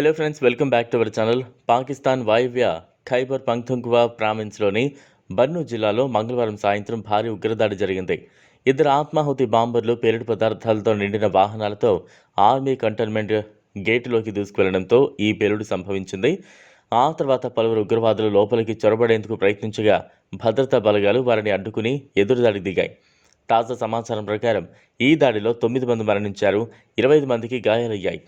Hello friends welcome back to our channel Pakistan వాయువ్య ఖైబర్ పంక్తుంక్వా ప్రావిన్స్లోని బర్ను జిల్లాలో మంగళవారం సాయంత్రం భారీ ఉగ్రదాడి జరిగింది. ఇద్దరు ఆత్మాహుతి బాంబర్లు పేలుడు పదార్థాలతో నిండిన వాహనాలతో ఆర్మీ కంటోన్మెంట్ గేటులోకి దూసుకువెళ్ళడంతో ఈ పేలుడు సంభవించింది. ఆ తర్వాత పలువురు ఉగ్రవాదులు లోపలికి చొరబడేందుకు ప్రయత్నించగా భద్రతా బలగాలు వారిని అడ్డుకుని ఎదురుదాడి దిగాయి. తాజా సమాచారం ప్రకారం ఈ దాడిలో తొమ్మిది మంది మరణించారు ఇరవై ఐదు మందికి గాయాలయ్యాయి.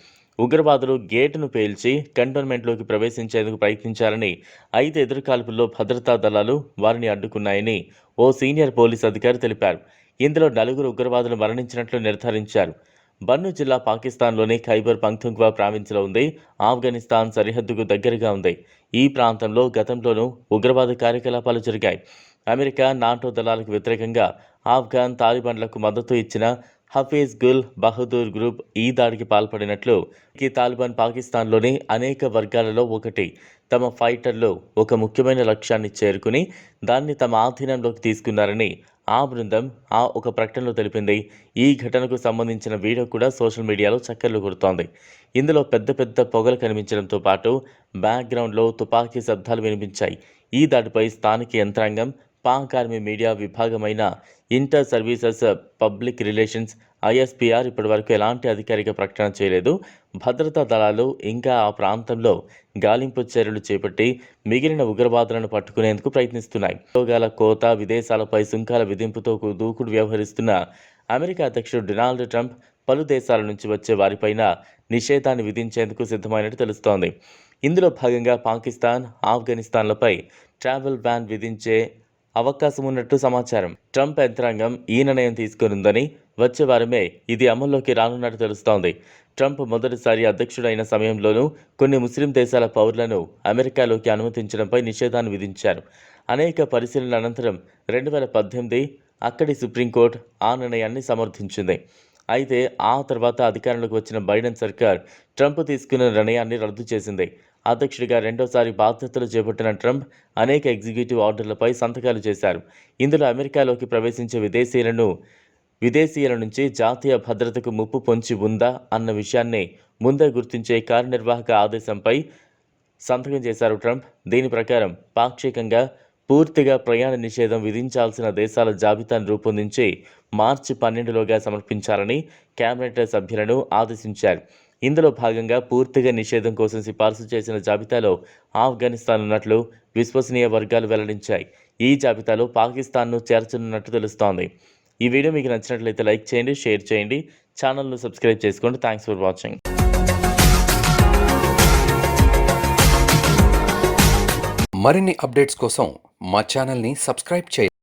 ఉగ్రవాదులు గేటును పేల్చి కంటోన్మెంట్లోకి ప్రవేశించేందుకు ప్రయత్నించారని అయితే ఎదురుకాల్పుల్లో భద్రతా దళాలు వారిని అడ్డుకున్నాయని ఓ సీనియర్ పోలీస్ అధికారి తెలిపారు. ఇందులో నలుగురు ఉగ్రవాదులు మరణించినట్లు నిర్ధారించారు. బన్ను జిల్లా పాకిస్తాన్లోని ఖైబర్ పంక్తుంగ్వా ప్రావిన్స్లో ఉంది. ఆఫ్ఘనిస్తాన్ సరిహద్దుకు దగ్గరగా ఉంది. ఈ ప్రాంతంలో గతంలోనూ ఉగ్రవాద కార్యకలాపాలు జరిగాయి. అమెరికా నాటో దళాలకు వ్యతిరేకంగా ఆఫ్ఘాన్ తాలిబాన్లకు మద్దతు ఇచ్చిన హఫీజ్ గుల్ బహదూర్ గ్రూప్ ఈ దాడికి పాల్పడినట్లు ఈ తాలిబాన్ పాకిస్తాన్లోని అనేక వర్గాలలో ఒకటి. తమ ఫైటర్లు ఒక ముఖ్యమైన లక్ష్యాన్ని చేరుకుని దాన్ని తమ ఆధీనంలోకి తీసుకున్నారని ఆ బృందం ఆ ఒక ప్రకటనలో తెలిపింది. ఈ ఘటనకు సంబంధించిన వీడియో కూడా సోషల్ మీడియాలో చక్కర్లు కొడుతోంది. ఇందులో పెద్ద పెద్ద పొగలు కనిపించడంతో పాటు బ్యాక్గ్రౌండ్లో తుపాకీ శబ్దాలు వినిపించాయి. ఈ దాడిపై స్థానిక యంత్రాంగం Pak army media విభాగమైన inter services public relations ISPR ఇప్పటివరకు ఎలాంటి అధికారిక ప్రకటన చేయలేదు. భద్రతా దళాలు ఇంకా ఆ ప్రాంతంలో గాలింపు చర్యలు చేపట్టి మిగిలిన ఉగ్రవాదులను పట్టుకునేందుకు ప్రయత్నిస్తున్నాయి. ఉద్యోగాల కోత విదేశాలపై సుంకాల విధింపుతో దూకుడు వ్యవహరిస్తున్న అమెరికా అధ్యక్షుడు డొనాల్డ్ ట్రంప్ పలు దేశాల నుంచి వచ్చే వారిపైన నిషేధాన్ని విధించేందుకు సిద్ధమైనట్టు తెలుస్తోంది. ఇందులో భాగంగా పాకిస్తాన్ ఆఫ్ఘనిస్తాన్లపై ట్రావెల్ బ్యాన్ విధించే అవకాశం ఉన్నట్టు సమాచారం. ట్రంప్ యంత్రాంగం ఈ నిర్ణయం తీసుకునుందని వచ్చే వారమే ఇది అమల్లోకి రానున్నట్టు తెలుస్తోంది. ట్రంప్ మొదటిసారి అధ్యక్షుడైన సమయంలోనూ కొన్ని ముస్లిం దేశాల పౌరులను అమెరికాలోకి అనుమతించడంపై నిషేధాన్ని విధించారు. అనేక పరిశీలనల అనంతరం రెండు వేల పద్దెనిమిది అక్కడి సుప్రీంకోర్టు ఆ నిర్ణయాన్ని సమర్థించింది. అయితే ఆ తర్వాత అధికారంలోకి వచ్చిన బైడెన్ సర్కార్ ట్రంప్ తీసుకున్న నిర్ణయాన్ని రద్దు చేసింది. అధ్యక్షుడిగా రెండోసారి బాధ్యతలు చేపట్టిన ట్రంప్ అనేక ఎగ్జిక్యూటివ్ ఆర్డర్లపై సంతకాలు చేశారు. ఇందులో అమెరికాలోకి ప్రవేశించే విదేశీయులను విదేశీయుల నుంచి జాతీయ భద్రతకు ముప్పు పొంచి ఉందా అన్న విషయాన్ని ముందే గుర్తించే కార్యనిర్వాహక ఆదేశంపై సంతకం చేశారు ట్రంప్. దీని ప్రకారం పాక్షికంగా పూర్తిగా ప్రయాణ నిషేధం విధించాల్సిన దేశాల జాబితాను రూపొందించి మార్చి పన్నెండులోగా సమర్పించాలని కేబినెట్ సభ్యులను ఆదేశించారు. ఇందులో భాగంగా పూర్తిగా నిషేధం కోసం సిఫార్సు చేసిన జాబితాలో ఆఫ్ఘనిస్తాన్ ఉన్నట్లు విశ్వసనీయ వర్గాలు వెల్లడించాయి. ఈ జాబితాలో పాకిస్తాన్ను చేర్చనున్నట్టు తెలుస్తోంది. ఈ వీడియో మీకు నచ్చినట్లయితే లైక్ చేయండి షేర్ చేయండి. ఛానల్ను సబ్స్క్రైబ్ చేసుకోండి. Thanks for watching. మరిన్ని అప్డేట్స్ కోసం మా ఛానల్ని సబ్స్క్రైబ్ చేయండి.